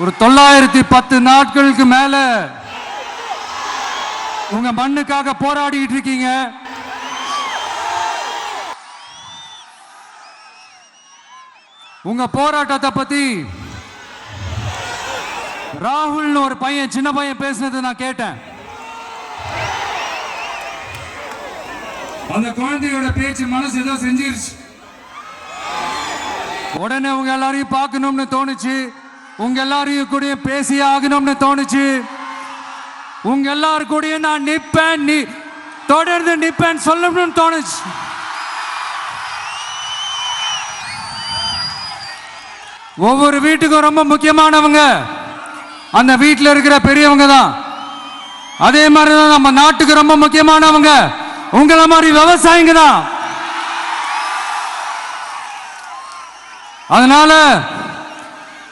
ஒரு தொள்ளாயிரத்தி பத்து நாட்களுக்கு மேல உங்க மண்ணுக்காக போராடிட்டு இருக்கீங்க. உங்க போராட்டத்தை பத்தி ராகுல்னு ஒரு பையன் சின்ன பையன் பேசினது நான் கேட்டேன். அந்த குழந்தையோட பேச்சு மனசு ஏதோ செஞ்சிருச்சு. உடனே உங்க எல்லாரையும் பார்க்கணும்னு தோணுச்சு. உங்க எல்லாரையும் கூட பேசி ஆகணும்னு தோணுச்சு. உங்க எல்லாரு கூடயும் நான் நிற்பேன் நீ தொடர்ந்து நிற்பேன் சொல்லணும்னு தோணுச்சு. ஒவ்வொரு வீட்டுக்கும் ரொம்ப முக்கியமானவங்க அந்த வீட்டில் இருக்கிற பெரியவங்க தான். அதே மாதிரி தான் நம்ம நாட்டுக்கு ரொம்ப முக்கியமானவங்க. உங்களை மாதிரி விவசாயிங்க தான். அதனால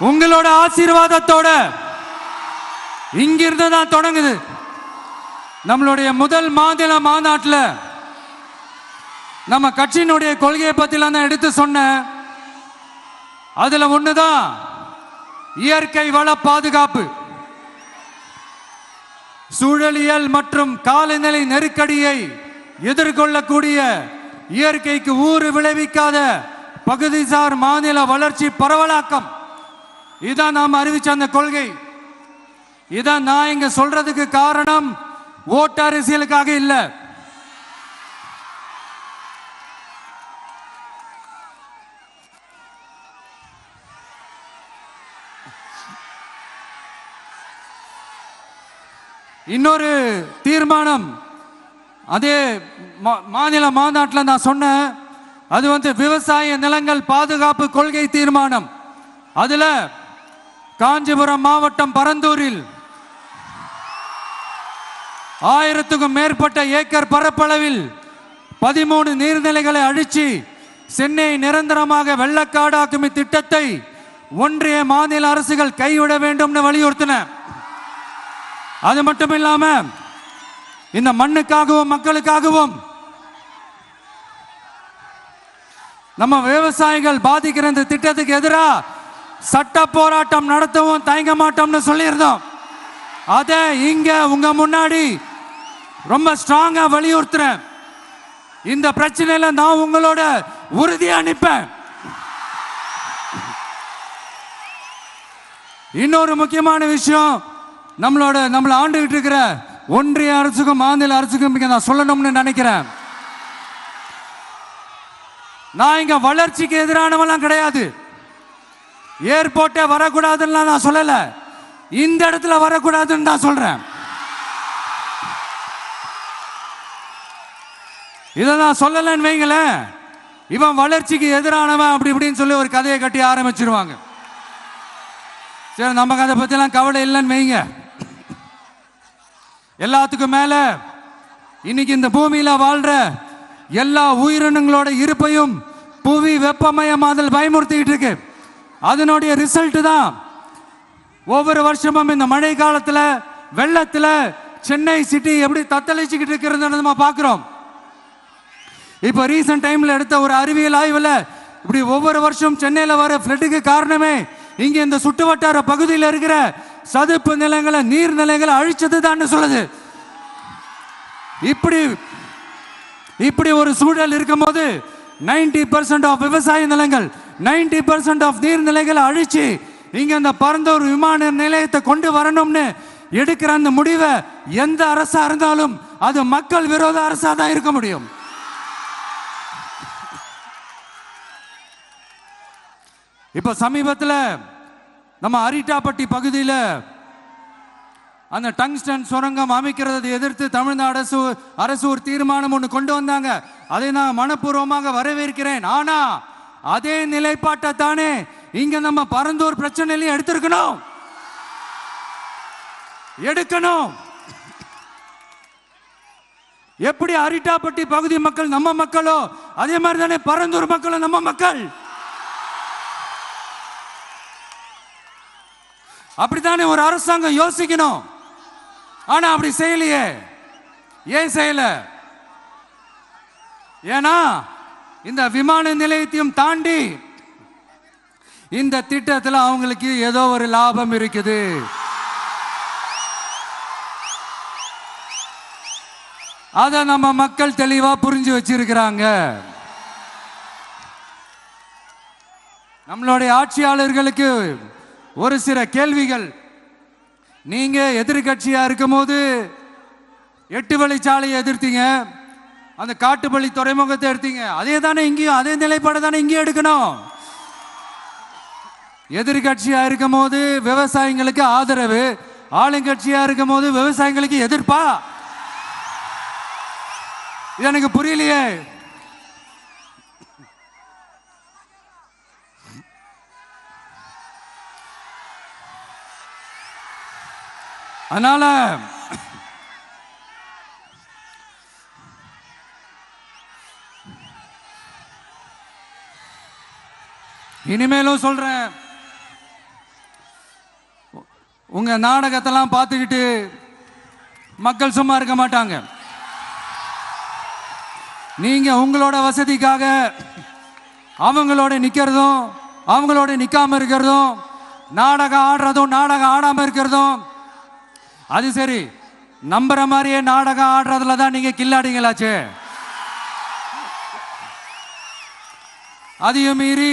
உங்களோட ஆசீர்வாதத்தோட இங்கிருந்து தான் தொடங்குது. நம்மளுடைய முதல் மாநில மாநாட்டில் நம்ம கட்சியினுடைய கொள்கையை பற்றிலாம் தான் எடுத்து சொன்னேன். அதுல ஒண்ணுதான் இயற்கை வள பாதுகாப்பு. சூழலியல் மற்றும் காலநிலை நெருக்கடியை எதிர்கொள்ளக்கூடிய இயற்கைக்கு ஊறு விளைவிக்காத பகுதிசார் மாநில வளர்ச்சி பரவலாக்கம். இதான் நாம் அறிவிச்ச அந்த கொள்கை. இதான் நான் இங்க சொல்றதுக்கு காரணம். ஓட்டு அரசியலுக்காக இல்லை. இன்னொரு தீர்மானம். அதே மா- மாநில மாநாட்டில் நான் சொன்னேன் அது வந்து விவசாய நிலங்கள் பாதுகாப்பு கொள்கை தீர்மானம். அதுல காஞ்சிபுரம் மாவட்டம் பரந்தூரில் ஆயிரத்துக்கும் மேற்பட்ட ஏக்கர் பரப்பளவில் பதிமூணு நீர்நிலைகளை அழிச்சு சென்னை நிரந்தரமாக வெள்ளக்காடாக்கும் இத்திட்டத்தை ஒன்றிய மாநில அரசுகள் கைவிட வேண்டும்னு வலியுறுத்தின. அது மட்டும் இல்லாம இந்த மண்ணுக்காகவும் மக்களுக்காகவும் நம்ம விவசாயிகள் பாதிக்கிற இந்த திட்டத்துக்கு எதிராக சட்ட போராட்டம் நடத்தவும் தயங்க மாட்டோம்னு சொல்லியிருந்தோம். அதை இங்க உங்க முன்னாடி ரொம்ப ஸ்ட்ராங்கா வலியுறுத்துறேன். இந்த பிரச்சனையில நான் உங்களோட உறுதியா நிற்பேன். இன்னொரு முக்கியமான விஷயம் நம்மளோட நம்மளை ஆண்டுகிட்டு இருக்கிற ஒன்றிய அரசுக்கும் மாநில அரசுக்கும் இங்க நான் சொல்லணும்னு நினைக்கிறேன். நான் இங்க வளர்ச்சிக்கு எதிரானவெல்லாம் கிடையாது. ஏர்போர்ட்டே வரக்கூடாதுன்னு நான் சொல்லல. இந்த இடத்துல வரக்கூடாதுன்னு தான் சொல்றேன். இதை நான் சொல்லலைன்னு வைங்களேன். இவன் வளர்ச்சிக்கு எதிரானவன் அப்படி இப்படின்னு சொல்லி ஒரு கதையை கட்டி ஆரம்பிச்சிருவாங்க. சரி நமக்கு அதை பற்றிலாம் கவலை இல்லைன்னு வைங்க. எல்லாத்துக்கும் மேலே இன்னைக்கு இந்த பூமியில் வாழ்கிற எல்லா உயிரினங்களோட இருப்பையும் புவி வெப்பமயமாதல் பயமுறுத்திக்கிட்டு இருக்கு. அதனுடைய ரிசல்ட் தான். ஒவ்வொரு வருஷமும் இந்த மழை காலத்தில் வெள்ளத்தில் சென்னை சிட்டி எப்படி தத்தளிச்சுக்கிட்டு இருக்கிறது நம்ம பார்க்குறோம். இப்போ ரீசெண்ட் டைமில் எடுத்த ஒரு அறிவியல் ஆய்வில் இப்படி ஒவ்வொரு வருஷம் சென்னையில் வர ஃப்ளட்டுக்கு காரணமே இங்கே இந்த சுற்றுவட்டார பகுதியில் இருக்கிற சதுப்பு நிலங்களை நீர்நிலைகளை அழிச்சது தான் சொல்லுது. இப்படி இப்படி ஒரு சூழல் இருக்கும்போது நைன்டி பர்சன்ட் ஆஃப் விவசாய நிலங்கள் நைன்டி பர்சன்ட் ஆஃப் நீர்நிலைகளை அழிச்சு இங்க இந்த பரந்தூர் விமான நிலையத்தை கொண்டு வரணும்னு எடுக்கிற அந்த முடிவை எந்த அரசா இருந்தாலும் அது மக்கள் விரோத அரசா தான் இருக்க முடியும். இப்ப சமீபத்தில் நம்ம அரிட்டாப்பட்டி பகுதியில் அந்த டங்ஸ்டன் சுரங்கம் அமைக்கிறதை எதிர்த்து தமிழ்நாடு அரசு அரசு ஒரு தீர்மானம் ஒன்று கொண்டு வந்தாங்க. அதை நான் மனப்பூர்வமாக வரவேற்கிறேன். ஆனா அதே நிலைப்பாட்டை தானே இங்க நம்ம பரந்தூர் பிரச்சனையிலையும் எடுத்திருக்கணும். எடுக்கணும். எப்படி அரிட்டாப்பட்டி பகுதி மக்கள் நம்ம மக்களோ அதே மாதிரி தானே பரந்தூர் மக்களும் நம்ம மக்கள். அப்படித்தானே ஒரு அரசாங்கம் யோசிக்கணும். ஆனா அப்படி செய்யலையே. ஏன் செய்யல? ஏன்னா இந்த விமான நிலையத்தையும் தாண்டி இந்த திட்டத்தில் அவங்களுக்கு ஏதோ ஒரு லாபம் இருக்குது. அதை நம்ம மக்கள் தெளிவாக புரிஞ்சு வச்சிருக்கிறாங்க. நம்மளுடைய ஆட்சியாளர்களுக்கு ஒரு சில கேள்விகள். நீங்க எதிர்கட்சியா இருக்கும்போது எட்டு வழிச்சாலையை எதிர்த்தீங்க. அந்த காட்டுப்பள்ளி துறைமுகத்தை எடுத்தீங்க. அதே தானே இங்கேயும் அதே நிலைப்பாடு தானே இங்கேயும் எடுக்கணும். எதிர்கட்சியா இருக்கும் போது விவசாயிங்களுக்கு ஆதரவு ஆளுங்கட்சியா இருக்கும் போது விவசாயிங்களுக்கு எதிர்ப்பா? இது எனக்கு புரியலையே. அதனால இனிமேலும் சொல்றேன். உங்கள் உங்க நாடகத்தெல்லாம் பார்த்துக்கிட்டு மக்கள் சும்மா இருக்க மாட்டாங்க. நீங்க உங்களோட வசதிக்காக அவங்களோட நிக்கிறதும் அவங்களோட நிக்காம இருக்கிறதும் நாடகம் ஆடுறதும் நாடகம் ஆடாம இருக்கிறதும் அது சரி நம்புற மாதிரியே நாடகம் ஆடுறதுல தான் நீங்க கில்லாடிங்களாச்சே. அதையும் மீறி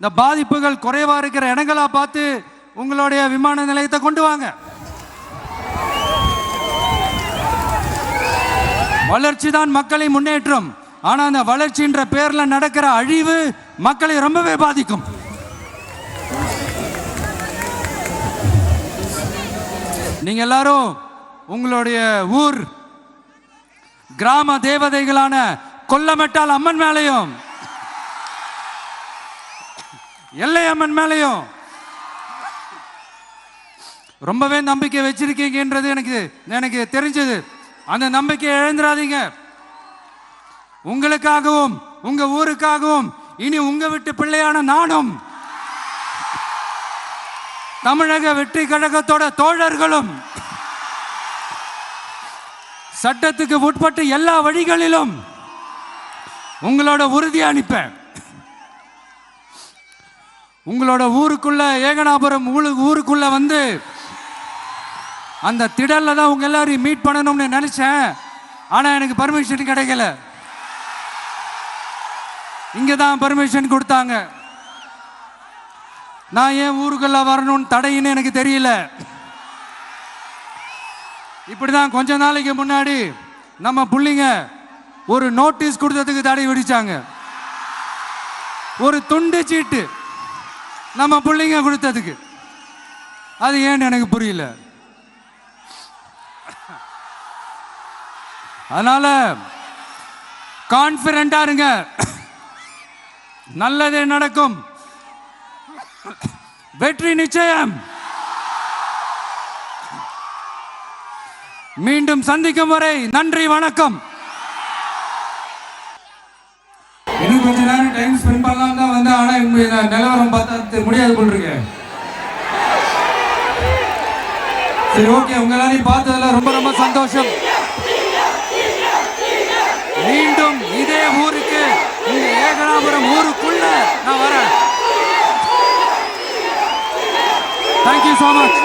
இந்த பாதிப்புகள் குறைவா இருக்கிற இடங்களா பார்த்து உங்களுடைய விமான நிலையத்தை கொண்டு வாங்க. வளர்ச்சி தான் மக்களை முன்னேற்றும். ஆனா அந்த வளர்ச்சின்ற பேர்ல நடக்கிற அழிவு மக்களை ரொம்பவே பாதிக்கும். நீங்க எல்லாரும் உங்களுடைய ஊர் கிராம தேவதைகளான கொல்லமெட்டால் அம்மன் மேலையும் எல்லையம்மன் மேலையும். ரொம்பவே நம்பிக்கை வச்சிருக்கீங்கன்றது எனக்கு எனக்கு தெரிஞ்சது. அந்த நம்பிக்கையை இழந்துடாதீங்க. உங்களுக்காகவும் உங்க ஊருக்காகவும் இனி உங்க விட்டு பிள்ளையான நானும் தமிழக வெற்றி கழகத்தோட தோழர்களும் சட்டத்துக்கு உட்பட்டு எல்லா வழிகளிலும் உங்களோட உறுதி அனுப்பேன் உங்களோட ஊருக்குள்ள ஏகனாபுரம் ஊருக்குள்ள வந்து அந்த திடல்ல தான் உங்க எல்லாரையும் மீட் பண்ணணும்னு நினைச்சேன். ஆனா எனக்கு பர்மிஷன் கிடைக்கல. இங்கே தான் பர்மிஷன் கொடுத்தாங்க. நான் ஏன் ஊருக்குள்ள வரணும்னு தடையின்னு எனக்கு தெரியல. இப்படிதான் கொஞ்ச நாளைக்கு முன்னாடி நம்ம பிள்ளைங்க ஒரு நோட்டீஸ் கொடுத்ததுக்கு தடை விடிச்சாங்க ஒரு துண்டு சீட்டு. நம்ம பிள்ளைங்க கொடுத்ததுக்கு. அது ஏன்னு எனக்கு புரியல. அதனால கான்பிடண்டா இருங்க. நல்லதே நடக்கும். வெற்றி நிச்சயம். மீண்டும் சந்திக்கும் வரை நன்றி வணக்கம். இன்னும் கொஞ்ச நேரம் டைம் ஸ்பெண்ட் பண்ணலாம் தான் வந்து ஆனா நிலவரம் பார்த்தா முடியாது போல் இருக்கு. சரி ஓகே உங்க எல்லாரையும் பார்த்ததுல ரொம்ப ரொம்ப சந்தோஷம். மீண்டும் இதே ஊருக்கு இந்த ஏகனாபுரம் ஊருக்குள்ள நான் வரேன். Thank you so much